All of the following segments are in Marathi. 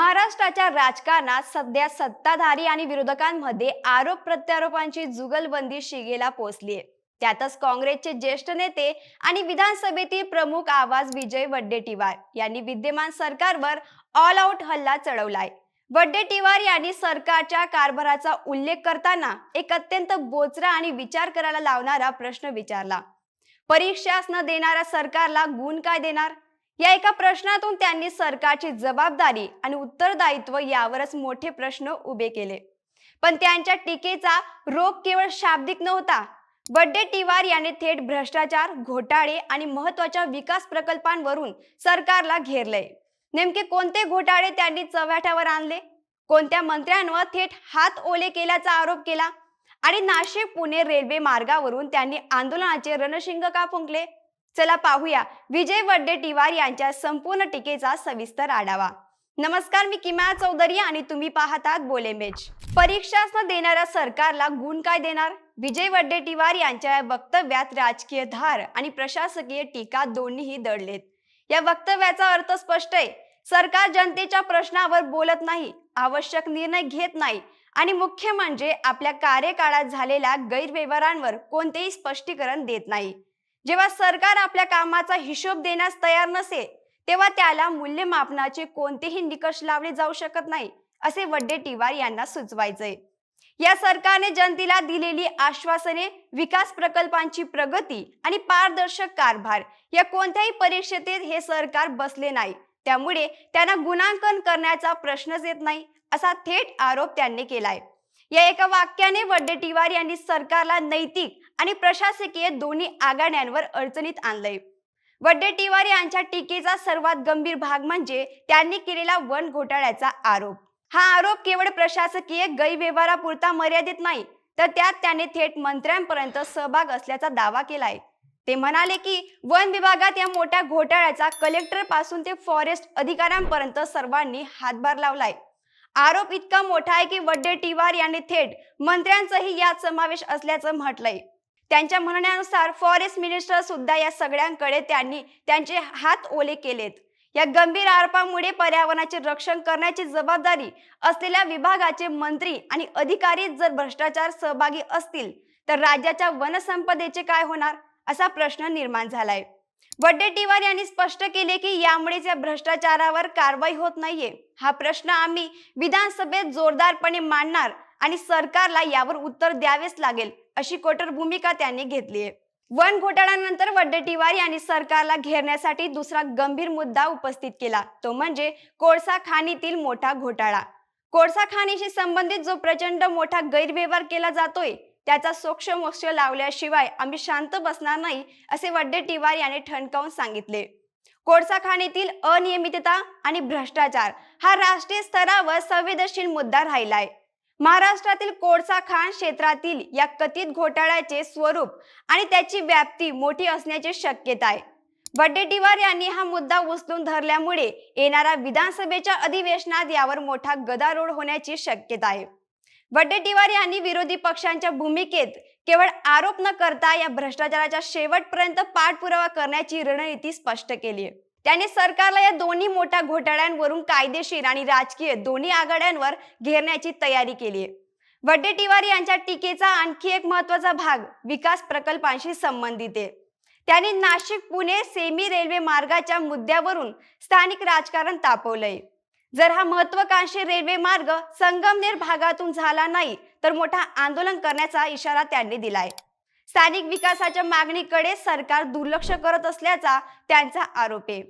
महाराष्ट्राच्या राजकारणात सध्या सत्ताधारी आणि विरोधकांमध्ये आरोप प्रत्यारोपांची जुगलबंदी शिगेला पोहोचलीय त्यातच काँग्रेसचे ज्येष्ठ नेते आणि विधानसभेतील प्रमुख आवाज विजय वड्डेटीवार यांनी विद्यमान सरकारवर ऑल आउट हल्ला चढवलाय. वड्डेटीवार यांनी सरकारच्या कारभाराचा उल्लेख करताना एक अत्यंत बोचरा आणि विचार करायला लावणारा प्रश्न विचारला. परीक्षाच न देणाऱ्या सरकारला गुण काय देणार? या एका प्रश्नातून त्यांनी सरकारची जबाबदारी आणि उत्तरदायित्व यावरच मोठे प्रश्न उभे केले. पण त्यांच्या टीकेचा रोग केवळ शाब्दिक नव्हता. बड्डे टिवार यांनी थेट भ्रष्टाचार घोटाळे आणि महत्त्वाच्या विकास प्रकल्पांवरून सरकारला घेरलंय नेमके कोणते घोटाळे त्यांनी चव्हाट्यावर आणले? कोणत्या मंत्र्यांवर थेट हात ओले केल्याचा आरोप केला? आणि नाशिक पुणे रेल्वे मार्गावरून त्यांनी आंदोलनाचे रणशिंग का फुंकले? चला पाहूया. विजय वड्डेटीवार यांच्या संपूर्ण टीकेचा सविस्तर आढावा. नमस्कार मी किमया चौधरी आणि तुम्ही पाहतात बोलेमेज परीक्षाच न देणाऱ्या सरकारला गुण काय देणार? विजय वड्डेटीवार यांच्या या वक्तव्यात राजकीय धार आणि प्रशासकीय टीका दोन्हीही दडलेत. या वक्तव्याचा अर्थ स्पष्ट आहे. सरकार जनतेच्या प्रश्नावर बोलत नाही आवश्यक निर्णय घेत नाही आणि मुख्य म्हणजे आपल्या कार्यकाळात झालेल्या गैरव्यवहारांवर कोणतेही स्पष्टीकरण देत नाही. जेव्हा सरकार आपल्या कामाचा हिशोब देण्यास तयार नसे तेव्हा त्याला मूल्यमापनाचे कोणतेही निकष लावले जाऊ शकत नाही असे वड्डेटीवार यांना सुचवायचंय. या सरकारने जनतेला दिलेली आश्वासने विकास प्रकल्पांची प्रगती आणि पारदर्शक कारभार या कोणत्याही परीक्षेत हे सरकार बसले नाही. त्यामुळे त्यांना गुणांकन करण्याचा प्रश्नच येत नाही असा थेट आरोप त्यांनी केलाय. या एका वाक्याने वड्डेटीवार यांनी सरकारला नैतिक आणि प्रशासकीय दोन्ही आघाड्यांवर अडचणीत आणलंय. वड्डेटीवार यांच्या टीकेचा सर्वात गंभीर भाग म्हणजे त्यांनी केलेला वन घोटाळ्याचा आरोप. हा आरोप केवळ प्रशासकीय गैरव्यवहारापुरता मर्यादित नाही तर त्यात त्याने थेट मंत्र्यांपर्यंत सहभाग असल्याचा दावा केलाय. ते म्हणाले की वन विभागात या मोठ्या घोटाळ्याचा कलेक्टरपासून ते फॉरेस्ट अधिकाऱ्यांपर्यंत सर्वांनी हातभार लावलाय. आरोप इतका मोठा आहे की वड्डेटीवार यांनी थेट मंत्र्यांचाही यात समावेश असल्याचं म्हटलंय. त्यांच्या म्हणण्यानुसार फॉरेस्ट मिनिस्टर सुद्धा या सगळ्यांकडे त्यांनी त्यांचे हात ओले केलेत. या गंभीर आरोपामुळे पर्यावरणाचे रक्षण करण्याची जबाबदारी असलेल्या विभागाचे मंत्री आणि अधिकारी जर भ्रष्टाचार सहभागी असतील तर राज्याच्या वनसंपदेचे काय होणार? असा प्रश्न निर्माण झालाय. वड्डेटीवार यांनी स्पष्ट केले की यामुळेच या भ्रष्टाचारावर कारवाई होत नाहीये. हा प्रश्न आम्ही विधानसभेत जोरदारपणे मांडणार आणि सरकारला यावर उत्तर द्यावेच लागेल अशी कठोर भूमिका त्यांनी घेतली आहे. वन घोटाळ्यानंतर वड्डेटीवार यांनी सरकारला घेरण्यासाठी दुसरा गंभीर मुद्दा उपस्थित केला तो म्हणजे कोळसा खाणीतील मोठा घोटाळा. कोळसा खाणीशी संबंधित जो प्रचंड मोठा गैरव्यवहार केला जातोय त्याचा सोक्ष मोक्ष लावल्याशिवाय आम्ही शांत बसणार नाही असे वड्डेटीवार यांनी ठणकावून सांगितले. कोळसा खाणीतील अनियमितता आणि भ्रष्टाचार हा राष्ट्रीय स्तरावर संवेदनशील मुद्दा राहिलाय. महाराष्ट्रातील कोळसा खाण क्षेत्रातील या कथित घोटाळ्याचे स्वरूप आणि त्याची व्याप्ती मोठी असण्याची शक्यता आहे. वड्डेटीवार यांनी हा मुद्दा उचलून धरल्यामुळे येणाऱ्या विधानसभेच्या अधिवेशनात यावर मोठा गदारोळ होण्याची शक्यता आहे. वड्डेटीवार यांनी विरोधी पक्षांच्या भूमिकेत केवळ आरोप न करता या भ्रष्टाचाराच्या शेवटपर्यंत पाठपुरावा करण्याची रणनीती स्पष्ट केली आहे. त्यांनी सरकारला या दोन्ही मोठ्या घोटाळ्यांवरून कायदेशीर आणि राजकीय दोन्ही आघाड्यांवर घेरण्याची तयारी केली आहे वड्डेटीवार यांच्या टीकेचा आणखी एक महत्त्वाचा भाग विकास प्रकल्पांशी संबंधित आहे. त्यांनी नाशिक पुणे सेमी रेल्वे मार्गाच्या मुद्द्यावरून स्थानिक राजकारण तापवलंय. जर हा महत्वाकांक्षी रेल्वे मार्ग संगमनेर भागातून झाला नाही तर मोठा आंदोलन करण्याचा इशारा त्यांनी दिलाय. स्थानिक विकासाच्या मागणीकडे सरकार दुर्लक्ष करत असल्याचा त्यांचा आरोप आहे.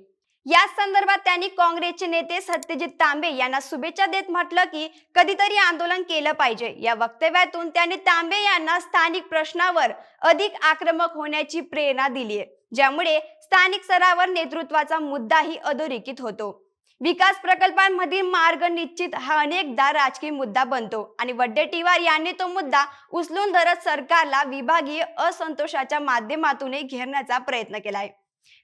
या संदर्भात त्यांनी काँग्रेसचे नेते सत्यजित तांबे यांना शुभेच्छा देत म्हटलं की कधीतरी आंदोलन केलं पाहिजे. या वक्तव्यातून त्यांनी तांबे यांना स्थानिक प्रश्नावर अधिक आक्रमक होण्याची प्रेरणा दिली आहे ज्यामुळे स्थानिक स्तरावर नेतृत्वाचा मुद्दाही अधोरेखित होतो. विकास प्रकल्पांमधील मार्ग निश्चित हा अनेकदा राजकीय मुद्दा बनतो. आणि वड्डेटीवार यांनी तो मुद्दा उचलून धरत सरकारला विभागीय असंतोषाच्या माध्यमातून घेरण्याचा प्रयत्न केलाय.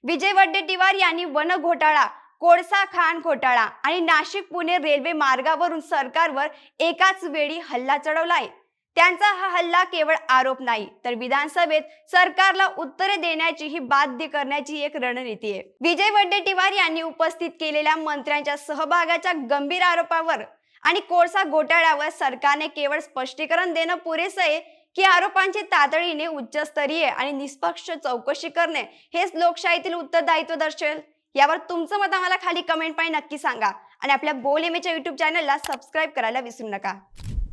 विजय वड्डेटीवार यांनी वन घोटाळा कोळसा खाण घोटाळा आणि नाशिक पुणे रेल्वे मार्गावरून सरकारवर एकाच वेळी हल्ला चढवलाय. त्यांचा हा हल्ला केवळ आरोप नाही तर विधानसभेत सरकारला उत्तरे देण्याची ही बाध्य करण्याची एक रणनीती आहे. विजय वडेट्टीवार यांनी उपस्थित केलेल्या मंत्र्यांच्या सहभागाच्या गंभीर आरोपावर आणि कोळसा घोटाळ्यावर सरकारने केवळ स्पष्टीकरण देणं पुरेसं आहे की आरोपांची तातडीने उच्चस्तरीय आणि निष्पक्ष चौकशी करणे हेच लोकशाहीतील उत्तरदायित्व दर्शवेल. यावर तुमचं मत आम्हाला खाली कमेंट पाणी नक्की सांगा आणि आपल्या बोल एमेच्या युट्यूब चॅनलला सबस्क्राईब करायला विसरू नका.